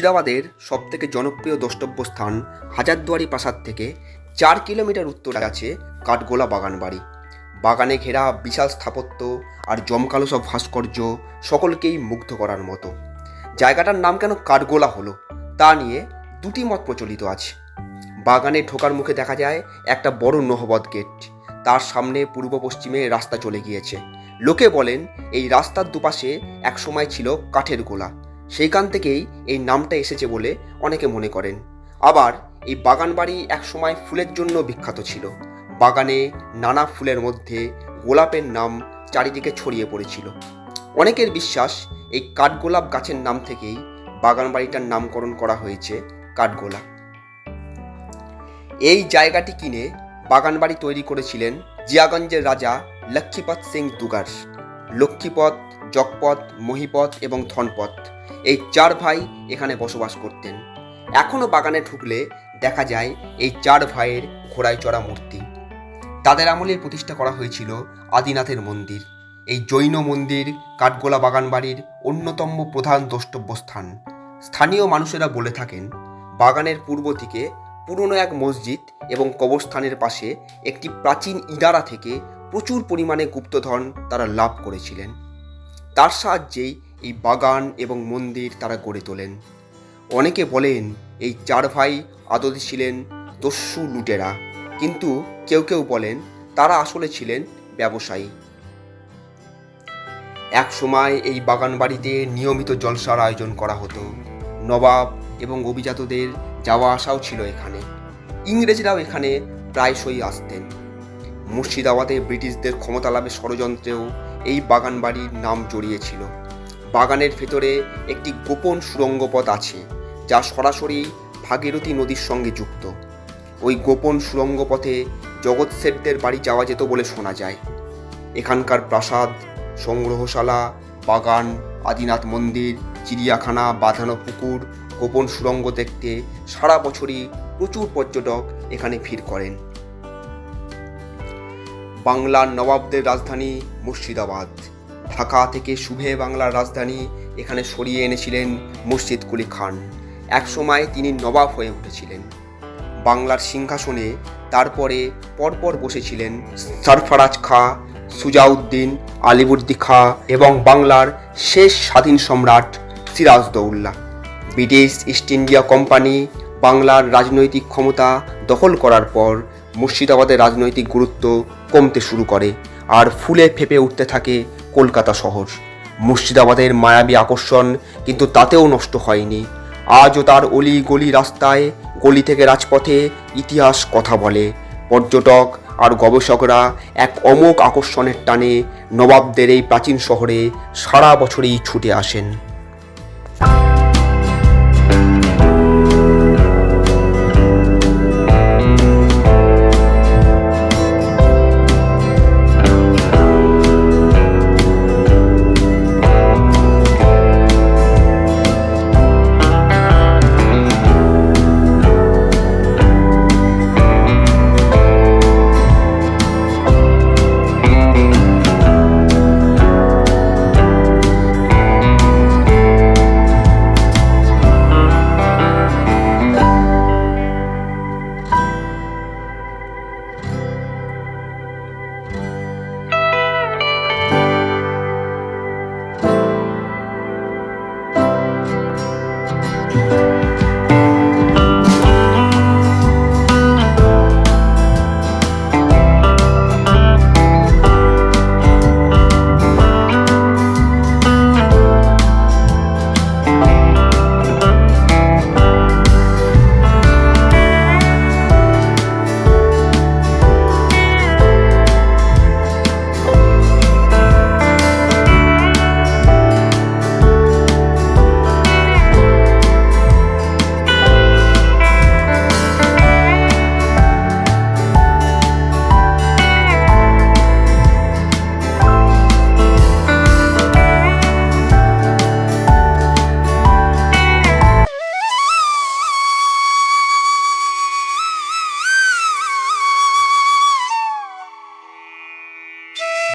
মুর্শিদাবাদের সবথেকে জনপ্রিয় দ্রষ্টব্য স্থান হাজারদুয়ারি প্রাসাদ থেকে চার কিলোমিটার উত্তরে আছে কাঠগোলা বাগান বাড়ি বাগানে ঘেরা বিশাল স্থাপত্য আর জমকালো সব ভাস্কর্য সকলকেই মুগ্ধ করার মতো। জায়গাটার নাম কেন কাঠগোলা হলো, তা নিয়ে দুটি মত প্রচলিত আছে। বাগানে ঢোকার মুখে দেখা যায় একটা বড় নহবত গেট। তার সামনে পূর্ব পশ্চিমে রাস্তা চলে গিয়েছে। লোকে বলেন এই রাস্তার দুপাশে একসময় ছিল কাঠের গোলা। সেইখান থেকেই এই নামটা এসেছে বলে অনেকে মনে করেন। আবার এই বাগান বাড়ি একসময় ফুলের জন্য বিখ্যাত ছিল। বাগানে নানা ফুলের মধ্যে গোলাপের নাম চারিদিকে ছড়িয়ে পড়েছিল। অনেকের বিশ্বাস এই কাঠগোলাপ গাছের নাম থেকেই বাগান বাড়িটার নামকরণ করা হয়েছে কাঠগোলাপ। এই জায়গাটি কিনে বাগান বাড়ি তৈরি করেছিলেন জিয়াগঞ্জের রাজা লক্ষ্মীপত সিং দুগার। লক্ষ্মীপত জগপত মহিপথ এবং ধনপত এই চার ভাই এখানে বসবাস করতেন। এখনও বাগানে ঢুকলে দেখা যায় এই চার ভাইয়ের ঘোড়ায় চড়া মূর্তি। তাদের আমলে প্রতিষ্ঠা করা হয়েছিল আদিনাথের মন্দির। এই জৈন মন্দির, কাঠগোলা বাগান বাড়ির অন্যতম প্রধান দ্রষ্টব্য স্থান স্থানীয় মানুষেরা বলে থাকেন, বাগানের পূর্ব দিকে পুরনো এক মসজিদ এবং কবরস্থানের পাশে একটি প্রাচীন ইদারা থেকে প্রচুর পরিমাণে গুপ্তধন তারা লাভ করেছিলেন। তার সাহায্যেই এই বাগান এবং মন্দির তারা গড়ে তোলেন। অনেকে বলেন, এই চার ভাই আদতে ছিলেন দস্যু লুটেরা। কিন্তু কেউ কেউ বলেন, তারা আসলে ছিলেন ব্যবসায়ী। এক সময় এই বাগান বাড়িতে নিয়মিত জলসার আয়োজন করা হতো। নবাব এবং অভিজাতদের যাওয়া আসাও ছিল এখানে। ইংরেজরাও এখানে প্রায়শই আসতেন। মুর্শিদাবাদে ব্রিটিশদের ক্ষমতা লাভের ষড়যন্ত্রেও এই বাগান বাড়ির নাম জড়িয়েছিল। বাগানের ভেতরে একটি গোপন সুড়ঙ্গ পথ আছে, যা সরাসরি ভাগীরথী নদীর সঙ্গে যুক্ত। ওই গোপন সুড়ঙ্গ পথে জগৎ শেঠদের বাড়ি যাওয়া যেত বলে শোনা যায়। এখানকার প্রাসাদ, সংগ্রহশালা, বাগান, আদিনাথ মন্দির, চিড়িয়াখানা, বাঁধানো পুকুর, গোপন সুড়ঙ্গ দেখতে সারা বছরই প্রচুর পর্যটক এখানে ভিড় করেন। বাংলার নবাবদের রাজধানী মুর্শিদাবাদ। ঢাকা থেকে শুভে বাংলার রাজধানী এখানে সরিয়ে এনেছিলেন মুর্শিদ কুলি খান। একসময় তিনি নবাব হয়ে উঠেছিলেন। বাংলার সিংহাসনে তারপরে পরপর বসেছিলেন সরফরাজ খা, সুজাউদ্দিন আলিবুর্দি খা এবং বাংলার শেষ স্বাধীন সম্রাট Sirajuddaulah British East India company বাংলার রাজনৈতিক ক্ষমতা দখল করার পর মুর্শিদাবাদের রাজনৈতিক গুরুত্ব কমতে শুরু করে, আর ফুলে ফেপে উঠতে থাকে কলকাতা শহর। মুর্শিদাবাদের মায়াবী আকর্ষণ কিন্তু তাতেও নষ্ট হয়নি। আজও তার অলি গলি রাস্তায়, গলি থেকে রাজপথে ইতিহাস কথা বলে। পর্যটক আর গবেষকরা এক অমোক আকর্ষণের টানে নবাবদের এই প্রাচীন শহরে সারা বছরই ছুটে আসেন।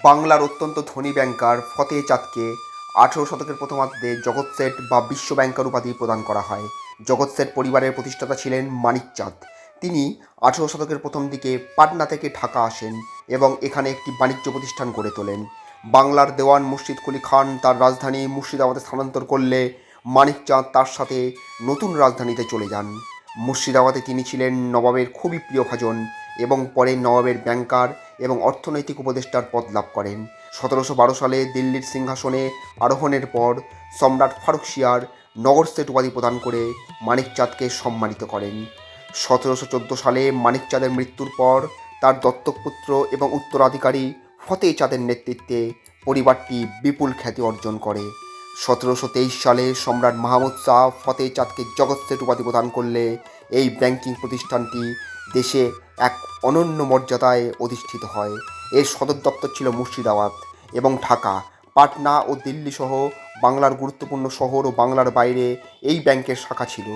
বাংলার অত্যন্ত ধনী ব্যাংকার ফতেহ চাঁদকে আঠেরো শতকের প্রথমার্ধে জগৎ সেট বা বিশ্ব ব্যাংকার উপাধি প্রদান করা হয়। জগৎ সেট পরিবারের প্রতিষ্ঠাতা ছিলেন মানিকচাঁদ তিনি আঠেরো শতকের প্রথম দিকে পাটনা থেকে ঢাকা আসেন এবং এখানে একটি বাণিজ্য প্রতিষ্ঠান গড়ে তোলেন। বাংলার দেওয়ান মুর্শিদ কুলি খান তার রাজধানী মুর্শিদাবাদে স্থানান্তর করলে মানিকচাঁদ তার সাথে নতুন রাজধানীতে চলে যান। মুর্শিদাবাদে তিনি ছিলেন নবাবের খুবই প্রিয় ভাজন এবং পরে নবাবের ব্যাংকার এবং অর্থনৈতিক উপদেষ্টার পদ লাভ করেন। সতেরোশো বারো সালে দিল্লির সিংহাসনে আরোহণের পর সম্রাট ফারুক শিয়ার নগর সেট উপাধি প্রদান করে মানিকচাঁদকে সম্মানিত করেন। সতেরোশো চোদ্দ সালে মানিকচাঁদের মৃত্যুর পর তার দত্তক পুত্র এবং উত্তরাধিকারী ফতেহ চাঁদের নেতৃত্বে পরিবারটি বিপুল খ্যাতি অর্জন করে। সতেরোশো তেইশ সালে সম্রাট মাহমুদ শাহ ফতেহ চাঁদকে জগৎ সেট উপাধি প্রদান করলে এই ব্যাংকিং প্রতিষ্ঠানটি দেশে এক অনন্য মর্যাদায় অধিষ্ঠিত হয়। এর সদর দপ্তর ছিল মুর্শিদাবাদ এবং ঢাকা। পাটনা ও দিল্লি সহ বাংলার গুরুত্বপূর্ণ শহর ও বাংলার বাইরে এই ব্যাংকের শাখা ছিল।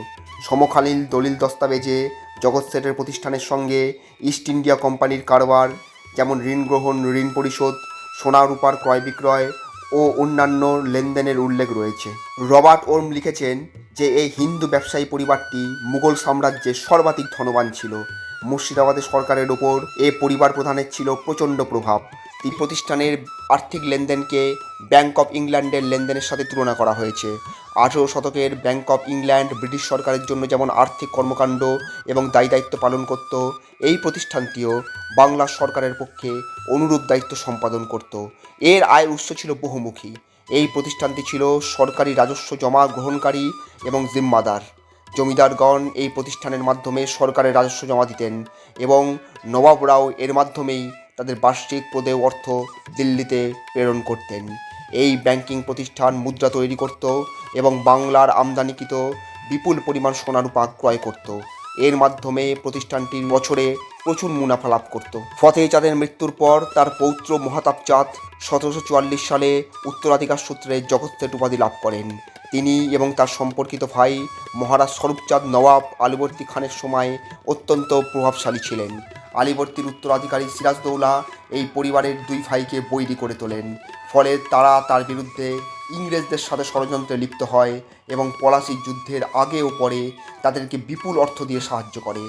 সমকালীন দলিল দস্তাবেজে জগৎ সেটের প্রতিষ্ঠানের সঙ্গে ইস্ট ইন্ডিয়া কোম্পানির কারবার, যেমন ঋণ গ্রহণ, ঋণ পরিশোধ, সোনা রূপার ক্রয় বিক্রয় ও অন্যান্য লেনদেনের উল্লেখ রয়েছে। রবার্ট ওর্ম লিখেছেন যে এই হিন্দু ব্যবসায়ী পরিবারটি মুঘল সাম্রাজ্যের সর্বাধিক ধনবান ছিল। মুর্শিদাবাদের সরকারের ওপর এ পরিবার প্রধানের ছিল প্রচণ্ড প্রভাব। এই প্রতিষ্ঠানের আর্থিক লেনদেনকে ব্যাংক অফ ইংল্যান্ডের লেনদেনের সাথে তুলনা করা হয়েছে। আঠেরো শতকের ব্যাংক অফ ইংল্যান্ড ব্রিটিশ সরকারের জন্য যেমন আর্থিক কর্মকাণ্ড এবং দায়ী দায়িত্ব পালন করত, এই প্রতিষ্ঠানটিও বাংলা সরকারের পক্ষে অনুরূপ দায়িত্ব সম্পাদন করত। এর আয়ের উৎস ছিল বহুমুখী। এই প্রতিষ্ঠানটি ছিল সরকারি রাজস্ব জমা গ্রহণকারী এবং জিম্মাদার। জমিদারগণ এই প্রতিষ্ঠানের মাধ্যমে সরকারের রাজস্ব জমা দিতেন এবং নবাবরাও এর মাধ্যমেই তাদের বার্ষিক প্রদেয় অর্থ দিল্লিতে প্রেরণ করতেন। এই ব্যাংকিং প্রতিষ্ঠান মুদ্রা তৈরি করত এবং বাংলার আমদানিকৃত বিপুল পরিমাণ সোনারূপা ক্রয় করত। এর মাধ্যমে প্রতিষ্ঠানটির বছরে প্রচুর মুনাফা লাভ করত। ফতেহ চাঁদের মৃত্যুর পর তার পৌত্র মহাতাব চাঁদ সতেরোশো চুয়াল্লিশ সালে উত্তরাধিকার সূত্রে জগৎ সেট উপাধি লাভ করেন। তিনি এবং তার সম্পর্কিত ভাই মহারাজ স্বরূপচাঁদ নবাব আলিবর্তী খানের সময় অত্যন্ত প্রভাবশালী ছিলেন। আলিবর্তীর উত্তরাধিকারী সিরাজদৌলা এই পরিবারের দুই ভাইকে বৈরী করে তোলেন। ফলে তারা তার বিরুদ্ধে ইংরেজদের সাথে ষড়যন্ত্রে লিপ্ত হয় এবং পলাশি যুদ্ধের আগে ও পরে তাদেরকে বিপুল অর্থ দিয়ে সাহায্য করে।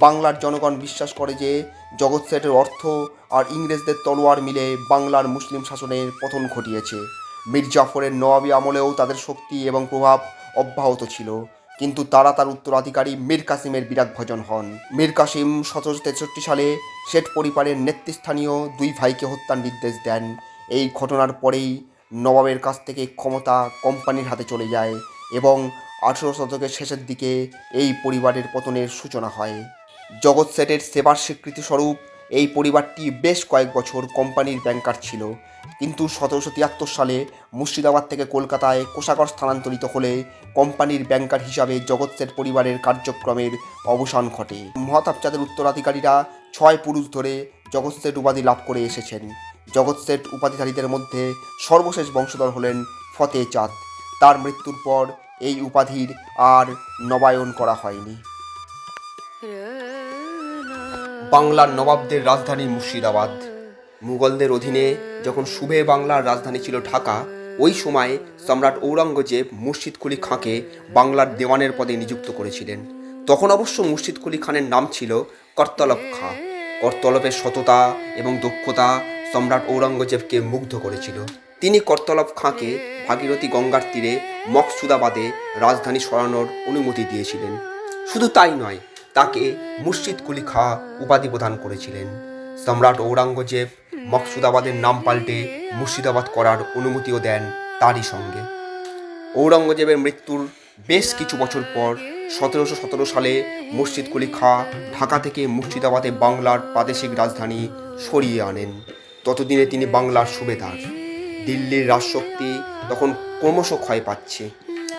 বাংলার জনগণ বিশ্বাস করে যে জগৎ সেটের অর্থ আর ইংরেজদের তলোয়ার মিলে বাংলার মুসলিম শাসনের পতন ঘটিয়েছে। মীর জাফরের নবাবী আমলেও তাদের শক্তি এবং প্রভাব অব্যাহত ছিল। কিন্তু তারা তার উত্তরাধিকারী মীর কাসিমের বিরাট ভজন হন। মীর কাসিম সতেরোশো তেষট্টি সালে শেঠ পরিবারের নেতৃস্থানীয় দুই ভাইকে হত্যার নির্দেশ দেন। এই ঘটনার পরেই নবাবের কাছ থেকে ক্ষমতা কোম্পানির হাতে চলে যায় এবং আঠেরো শতকের শেষের দিকে এই পরিবারের পতনের সূচনা হয়। জগৎ সেটের সেবার স্বীকৃতিস্বরূপ এই পরিবারটি বেশ কয়েক বছর কোম্পানির ব্যাংকার ছিল। কিন্তু সতেরোশো তিয়াত্তর সালে মুর্শিদাবাদ থেকে কলকাতায় কোষাগর স্থানান্তরিত হলে কোম্পানির ব্যাংকার হিসাবে জগৎ সেট পরিবারের কার্যক্রমের অবসান ঘটে। মহাতাব চাঁদের উত্তরাধিকারীরা ছয় পুরুষ ধরে জগৎ সেট উপাধি লাভ করে এসেছেন। জগৎ সেট উপাধিধারীদের মধ্যে সর্বশেষ বংশধর হলেন ফতেহ চাঁদ তার মৃত্যুর পর এই উপাধির আর নবায়ন করা হয়নি। বাংলার নবাবদের রাজধানী মুর্শিদাবাদ। মুঘলদের অধীনে যখন সুবে বাংলার রাজধানী ছিল ঢাকা, ওই সময় সম্রাট ঔরঙ্গজেব মুর্শিদ কুলি খাঁকে বাংলার দেওয়ানের পদে নিযুক্ত করেছিলেন। তখন অবশ্য মুর্শিদ কুলি খানের নাম ছিল কর্তলব খাঁ। কর্তলবের সততা এবং দক্ষতা সম্রাট ঔরঙ্গজেবকে মুগ্ধ করেছিল। তিনি কর্তলব খাঁকে ভাগীরথী গঙ্গার তীরে মকসুদাবাদে রাজধানী সরানোর অনুমতি দিয়েছিলেন। শুধু তাই নয়, তাকে মুর্শিদ কুলি খাঁ উপাধি প্রদান করেছিলেন। সম্রাট ঔরঙ্গজেব মকসুদাবাদের নাম পাল্টে মুর্শিদাবাদ করার অনুমতিও দেন তারই সঙ্গে। ঔরঙ্গজেবের মৃত্যুর বেশ কিছু বছর পর সতেরোশো সতেরো সালে মুর্শিদ কুলি খাঁ ঢাকা থেকে মুর্শিদাবাদে বাংলার প্রাদেশিক রাজধানী সরিয়ে আনেন। ততদিনে তিনি বাংলার সুবেদার। দিল্লির রাজশক্তি তখন ক্রমশ ক্ষয় পাচ্ছে।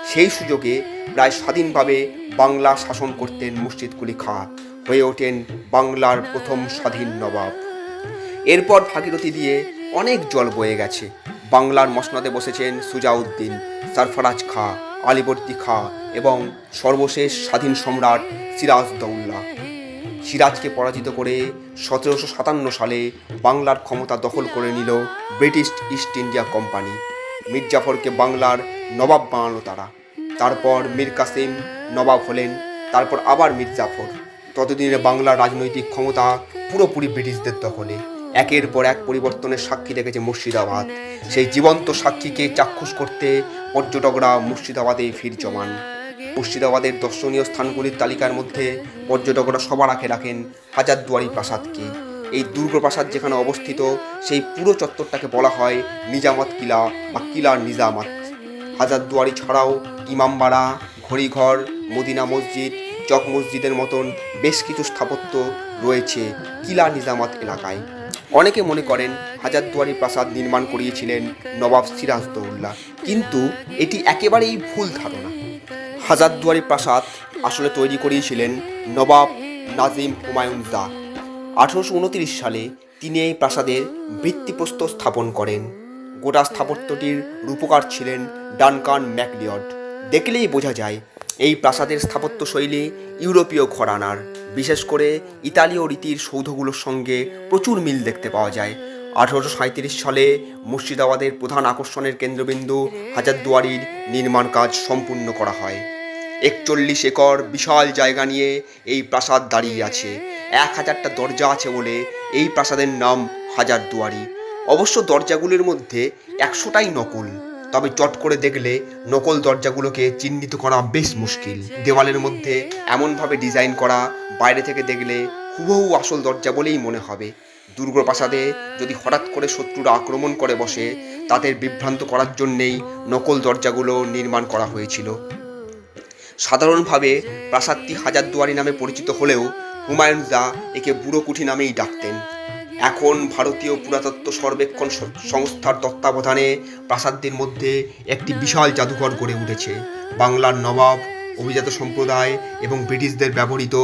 সেই সুযোগে প্রায় স্বাধীনভাবে বাংলা শাসন করতেন মুর্শিদ কুলি খাঁ। হয়ে ওঠেন বাংলার প্রথম স্বাধীন নবাব। এরপর ভাগীরথী দিয়ে অনেক জল বয়ে গেছে। বাংলার মসনদে বসেছেন সুজাউদ্দিন, সরফরাজ খাঁ, আলিবর্দী খাঁ এবং সর্বশেষ স্বাধীন সম্রাট সিরাজদৌল্লা সিরাজকে পরাজিত করে সতেরোশো সাতান্ন সালে বাংলার ক্ষমতা দখল করে নিল ব্রিটিশ ইস্ট ইন্ডিয়া কোম্পানি। মির্জাফরকে বাংলার নবাব বানালো তারা। তারপর মীর কাসিম নবাব হলেন, তারপর আবার মির্জাফর। ততদিনে বাংলার রাজনৈতিক ক্ষমতা পুরোপুরি ব্রিটিশদের দখলে। একের পর এক পরিবর্তনের সাক্ষী রেখেছে মুর্শিদাবাদ। সেই জীবন্ত সাক্ষীকে চাক্ষুষ করতে পর্যটকরা মুর্শিদাবাদে ভিড় জমান। মুর্শিদাবাদের দর্শনীয় স্থানগুলির তালিকার মধ্যে পর্যটকরা সবার আগে রাখেন হাজারদুয়ারি প্রাসাদকে। এই দুর্গ প্রাসাদ যেখানে অবস্থিত, সেই পুরো চত্বরটাকে বলা হয় নিজামত কিলা বা কিলার নিজামত। হাজারদুয়ারি ছাড়াও ইমামবাড়া, ঘড়িঘর, মদিনা মসজিদ, চক মসজিদের মতন বেশ কিছু স্থাপত্য রয়েছে কিলা নিজামাত এলাকায়। অনেকে মনে করেন হাজারদুয়ারি প্রাসাদ নির্মাণ করিয়েছিলেন নবাব সিরাজদৌল্লা। কিন্তু এটি একেবারেই ভুল ধারণা। হাজারদুয়ারি প্রাসাদ আসলে তৈরি করিয়েছিলেন নবাব নাজিম হুমায়ুন জা আঠারোশো উনত্রিশ সালে তিনি এই প্রাসাদের ভিত্তিপ্রস্তর স্থাপন করেন। গোটা স্থাপত্যটির রূপকার ছিলেন ডানকান ম্যাকলিয়ড। দেখলেই বোঝা যায়, এই প্রাসাদের স্থাপত্য শৈলী ইউরোপীয় ঘরানার। বিশেষ করে ইতালীয় রীতির সৌধগুলোর সঙ্গে প্রচুর মিল দেখতে পাওয়া যায়। আঠারোশো সাঁত্রিশ সালে মুর্শিদাবাদের প্রধান আকর্ষণের কেন্দ্রবিন্দু হাজারদুয়ারির নির্মাণ কাজ সম্পূর্ণ করা হয়। একচল্লিশ একর বিশাল জায়গা নিয়ে এই প্রাসাদ দাঁড়িয়ে আছে। এক হাজারটা দরজা আছে বলে এই প্রাসাদের নাম হাজারদুয়ারি অবশ্য দরজাগুলির মধ্যে একশোটাই নকল। তবে চট করে দেখলে নকল দরজাগুলোকে চিহ্নিত করা বেশ মুশকিল। দেওয়ালের মধ্যে এমনভাবে ডিজাইন করা, বাইরে থেকে দেখলে হুবহু আসল দরজা বলেই মনে হবে। দুর্গ প্রাসাদে যদি হঠাৎ করে শত্রুরা আক্রমণ করে বসে, তাদের বিভ্রান্ত করার জন্যেই নকল দরজাগুলো নির্মাণ করা হয়েছিল। সাধারণভাবে প্রাসাদটি হাজারদুয়ারি নামে পরিচিত হলেও হুমায়ুন দা একে বুড়োকুঠি নামেই ডাকতেন। এখন ভারতীয় পুরাতত্ত্ব সর্বেক্ষণ সংস্থার তত্ত্বাবধানে প্রাসাদটির মধ্যে একটি বিশাল জাদুঘর গড়ে উঠেছে। বাংলার নবাব অভিজাত সম্প্রদায় এবং ব্রিটিশদের ব্যবহৃত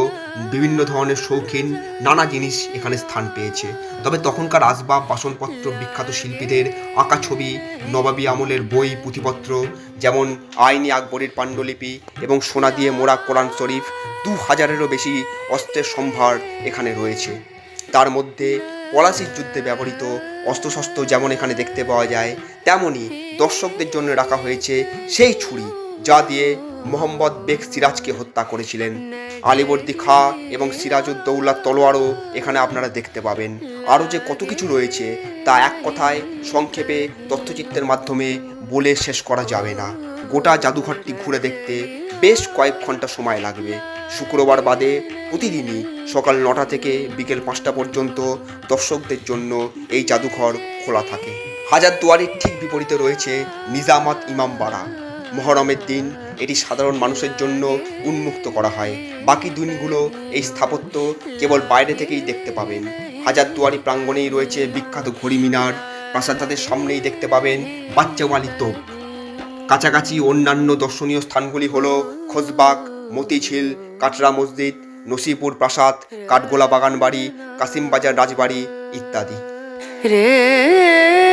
বিভিন্ন ধরনের শৌখিন নানা জিনিস এখানে স্থান পেয়েছে। তবে তখনকার আসবাব, বাসনপত্র, বিখ্যাত শিল্পীদের আঁকা ছবি, নবাবী আমলের বই, পুঁথিপত্র, যেমন আইনি আকবরের পাণ্ডুলিপি এবং সোনা দিয়ে মোড়া কোরআন শরীফ, দু হাজারেরও বেশি অস্ত্রের সম্ভার এখানে রয়েছে। তার মধ্যে পলাশির যুদ্ধে ব্যবহৃত অস্ত্রশস্ত্র যেমন এখানে দেখতে পাওয়া যায় তেমনই দর্শকদের জন্য রাখা হয়েছে সেই ছুরি, যা দিয়ে মোহাম্মদ বেগ সিরাজকে হত্যা করেছিলেন। আলিবর্দি খা এবং সিরাজউদ্দৌলার তলোয়ারও এখানে আপনারা দেখতে পাবেন। আরও যে কত কিছু রয়েছে তা এক কথায় সংক্ষেপে তথ্যচিত্রের মাধ্যমে বলে শেষ করা যাবে না। গোটা জাদুঘরটি ঘুরে দেখতে বেশ কয়েক ঘণ্টা সময় লাগবে। শুক্রবার বাদে প্রতিদিনই সকাল নটা থেকে বিকেল পাঁচটা পর্যন্ত দর্শকদের জন্য এই জাদুঘর খোলা থাকে। হাজারদুয়ারির ঠিক বিপরীতে রয়েছে নিজামাত ইমামবাড়া মহরমের দিন, এটি সাধারণ মানুষের জন্য উন্মুক্ত করা হয়। বাকি দিনগুলো এই স্থাপত্য কেবল বাইরে থেকেই দেখতে পাবেন। হাজারদুয়ারি প্রাঙ্গণেই রয়েছে বিখ্যাত ঘড়ি মিনার প্রাসাদের সামনেই দেখতে পাবেন বাচ্চাওয়ালি তোপ। কাছাকাছি অন্যান্য দর্শনীয় স্থানগুলি হল খোসবাগ মতিঝিল, কাটরা মসজিদ, নসিপুর প্রাসাদ, কাঠগোলা বাগান বাড়ি কাসিমবাজার রাজবাড়ি ইত্যাদি। রে